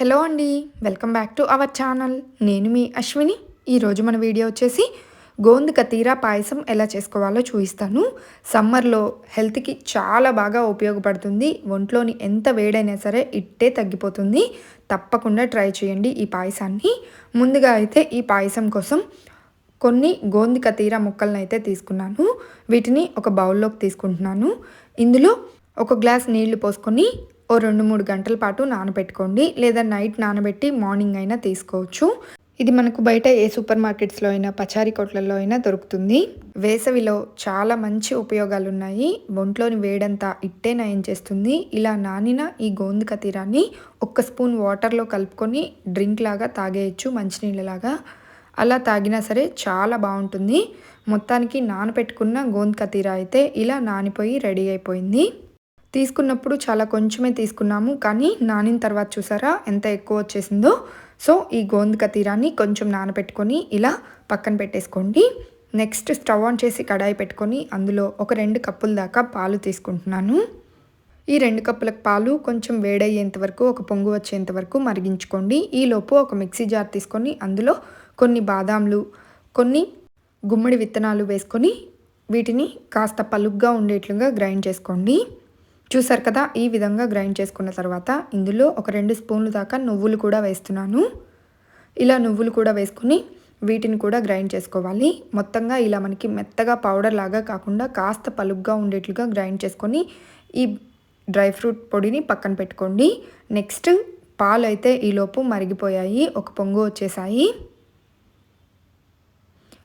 Hello అండి welcome back to our channel. నేను మీ అశ్విని. ఈరోజు మన వీడియో వచ్చేసి గోందు కతీరా పాయసం ఎలా చేసుకోవాలో చూపిస్తాను. సమ్మర్లో హెల్త్కి చాలా బాగా ఉపయోగపడుతుంది. ఒంట్లోని ఎంత వేడైనా సరే ఇట్టే తగ్గిపోతుంది. తప్పకుండా ట్రై చేయండి ఈ పాయసాన్ని. ముందుగా అయితే ఈ పాయసం కోసం కొన్ని గోంది కతీరా ముక్కలను అయితే తీసుకున్నాను. వీటిని ఒక బౌల్లోకి తీసుకుంటున్నాను. ఇందులో ఒక గ్లాస్ నీళ్ళు పోసుకొని ఓ రెండు మూడు గంటల పాటు నానబెట్టుకోండి లేదా నైట్ నానబెట్టి మార్నింగ్ అయినా తీసుకోవచ్చు. ఇది మనకు బయట ఏ సూపర్ మార్కెట్స్లో అయినా పచారీ కొట్లలో అయినా దొరుకుతుంది. వేసవిలో చాలా మంచి ఉపయోగాలు ఉన్నాయి ఒంట్లోని వేడంతా ఇట్టే నయం చేస్తుంది. ఇలా నానిన ఈ గోందు కతీరాన్ని ఒక్క స్పూన్ వాటర్లో కలుపుకొని డ్రింక్ లాగా తాగేయచ్చు మంచినీళ్ళలాగా. అలా తాగినా సరే చాలా బాగుంటుంది. మొత్తానికి నానపెట్టుకున్న గోంద్ కతీరా అయితే ఇలా నానిపోయి రెడీ అయిపోయింది. తీసుకున్నప్పుడు చాలా కొంచెమే తీసుకున్నాము కానీ నానిన తర్వాత చూసారా ఎంత ఎక్కువ వచ్చేసిందో. సో ఈ గోంద్ తీరాన్ని కొంచెం నానపెట్టుకొని ఇలా పక్కన పెట్టేసుకోండి. నెక్స్ట్ స్టవ్ ఆన్ చేసి కడాయి పెట్టుకొని అందులో ఒక రెండు కప్పుల దాకా పాలు తీసుకుంటున్నాను. ఈ రెండు కప్పులకు పాలు కొంచెం వేడయ్యేంత వరకు ఒక పొంగు వచ్చేంత వరకు మరిగించుకోండి. ఈలోపు ఒక మిక్సీ జార్ తీసుకొని అందులో కొన్ని బాదాంలు కొన్ని గుమ్మడి విత్తనాలు వేసుకొని వీటిని కాస్త పలుగ్గా ఉండేట్లుగా గ్రైండ్ చేసుకోండి. చూసారు కదా ఈ విధంగా గ్రైండ్ చేసుకున్న తర్వాత ఇందులో ఒక రెండు స్పూన్లు దాకా నువ్వులు కూడా వేస్తున్నాను. ఇలా నువ్వులు కూడా వేసుకుని వీటిని కూడా గ్రైండ్ చేసుకోవాలి. మొత్తంగా ఇలా మనకి మెత్తగా పౌడర్ లాగా కాకుండా కాస్త పలుగ్గా ఉండేట్లుగా గ్రైండ్ చేసుకొని ఈ డ్రై ఫ్రూట్ పొడిని పక్కన పెట్టుకోండి. నెక్స్ట్ పాలు అయితే ఈలోపు మరిగిపోయాయి ఒక పొంగు వచ్చేసాయి.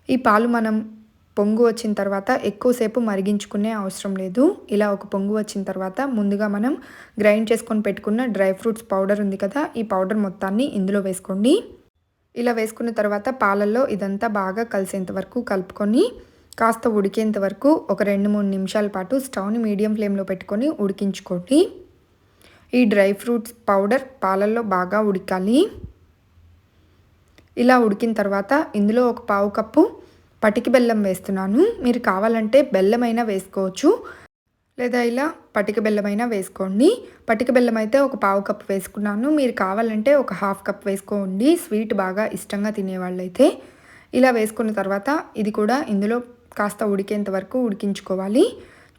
ఈ పాలు మనం పొంగు వచ్చిన తర్వాత ఎక్కువసేపు మరిగించుకునే అవసరం లేదు. ఇలా ఒక పొంగు వచ్చిన తర్వాత ముందుగా మనం గ్రైండ్ చేసుకొని పెట్టుకున్న డ్రై ఫ్రూట్స్ పౌడర్ ఉంది కదా ఈ పౌడర్ మొత్తాన్ని ఇందులో వేసుకోండి. ఇలా వేసుకున్న తర్వాత పాలల్లో ఇదంతా బాగా కలిసేంత వరకు కలుపుకొని కాస్త ఉడికేంత వరకు ఒక రెండు మూడు నిమిషాల పాటు స్టవ్ని మీడియం ఫ్లేమ్లో పెట్టుకొని ఉడికించుకోండి. ఈ డ్రై ఫ్రూట్స్ పౌడర్ పాలల్లో బాగా ఉడకాలి. ఇలా ఉడికిన తర్వాత ఇందులో ఒక పావు కప్పు పటికి బెల్లం వేస్తున్నాను. మీరు కావాలంటే బెల్లమైనా వేసుకోవచ్చు. లేదా ఇలా పటిక బెల్లమైనా వేసుకోండి. పటిక బెల్లం అయితే ఒక పావు కప్ వేసుకున్నాను. మీరు కావాలంటే ఒక హాఫ్ కప్ వేసుకోండి. స్వీట్ బాగా ఇష్టంగా తినేవాళ్ళైతే ఇలా వేసుకున్న తర్వాత ఇది కూడా ఇందులో కాస్త ఉడికేంత వరకు ఉడికించుకోవాలి.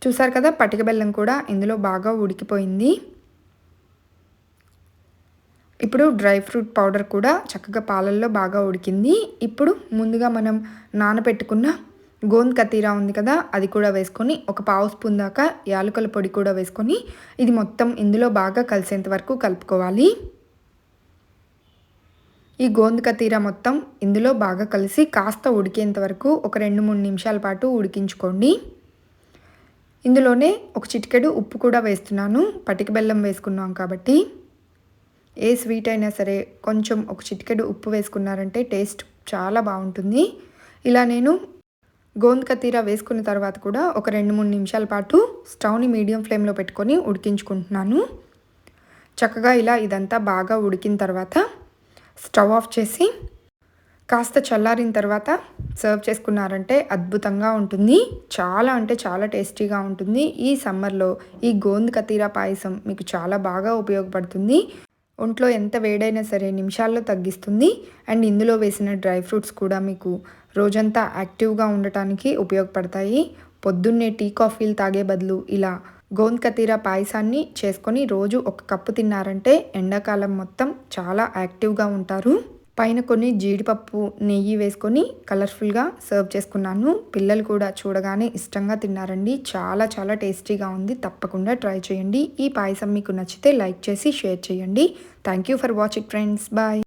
చూసారు కదా పటిక బెల్లం కూడా ఇందులో బాగా ఉడికిపోయింది. ఇప్పుడు డ్రై ఫ్రూట్ పౌడర్ కూడా చక్కగా పాలల్లో బాగా ఉడికింది. ఇప్పుడు ముందుగా మనం నానబెట్టుకున్న గోంద్ కతీరా ఉంది కదా అది కూడా వేసుకొని ఒక పావు స్పూన్ దాకా యాలకుల పొడి కూడా వేసుకొని ఇది మొత్తం ఇందులో బాగా కలిసేంత వరకు కలుపుకోవాలి. ఈ గోంద్ కతీరా మొత్తం ఇందులో బాగా కలిసి కాస్త ఉడికేంత వరకు ఒక రెండు మూడు నిమిషాల పాటు ఉడికించుకోండి. ఇందులోనే ఒక చిటికెడు ఉప్పు కూడా వేస్తున్నాను. పటిక బెల్లం వేసుకున్నాం కాబట్టి ఏ స్వీట్ అయినా సరే కొంచెం ఒక చిటికెడు ఉప్పు వేసుకున్నారంటే టేస్ట్ చాలా బాగుంటుంది. ఇలా నేను గోంద కతీరా వేసుకున్న తర్వాత కూడా ఒక రెండు మూడు నిమిషాల పాటు స్టవ్ని మీడియం ఫ్లేమ్లో పెట్టుకొని ఉడికించుకుంటున్నాను. చక్కగా ఇలా ఇదంతా బాగా ఉడికిన తర్వాత స్టవ్ ఆఫ్ చేసి కాస్త చల్లారిన తర్వాత సర్వ్ చేసుకున్నారంటే అద్భుతంగా ఉంటుంది. చాలా అంటే చాలా టేస్టీగా ఉంటుంది. ఈ సమ్మర్లో ఈ గోంద కతీరా పాయసం మీకు చాలా బాగా ఉపయోగపడుతుంది. ఒంట్లో ఎంత వేడైనా సరే నిమిషాల్లో తగ్గిస్తుంది. అండ్ ఇందులో వేసిన డ్రై ఫ్రూట్స్ కూడా మీకు రోజంతా యాక్టివ్గా ఉండటానికి ఉపయోగపడతాయి. పొద్దున్నే టీ కాఫీలు తాగే బదులు ఇలా గోంద్ కతీరా పాయసాన్ని చేసుకొని రోజు ఒక కప్పు తిన్నారంటే ఎండాకాలం మొత్తం చాలా యాక్టివ్గా ఉంటారు. పైన కొన్ని జీడిపప్పు నెయ్యి వేసుకొని కలర్ఫుల్గా సర్వ్ చేసుకున్నాను. పిల్లలు కూడా చూడగానే ఇష్టంగా తిన్నారండి. చాలా చాలా టేస్టీగా ఉంది. తప్పకుండా ట్రై చేయండి. ఈ పాయసం మీకు నచ్చితే లైక్ చేసి షేర్ చేయండి. Thank you for watching friends. Bye.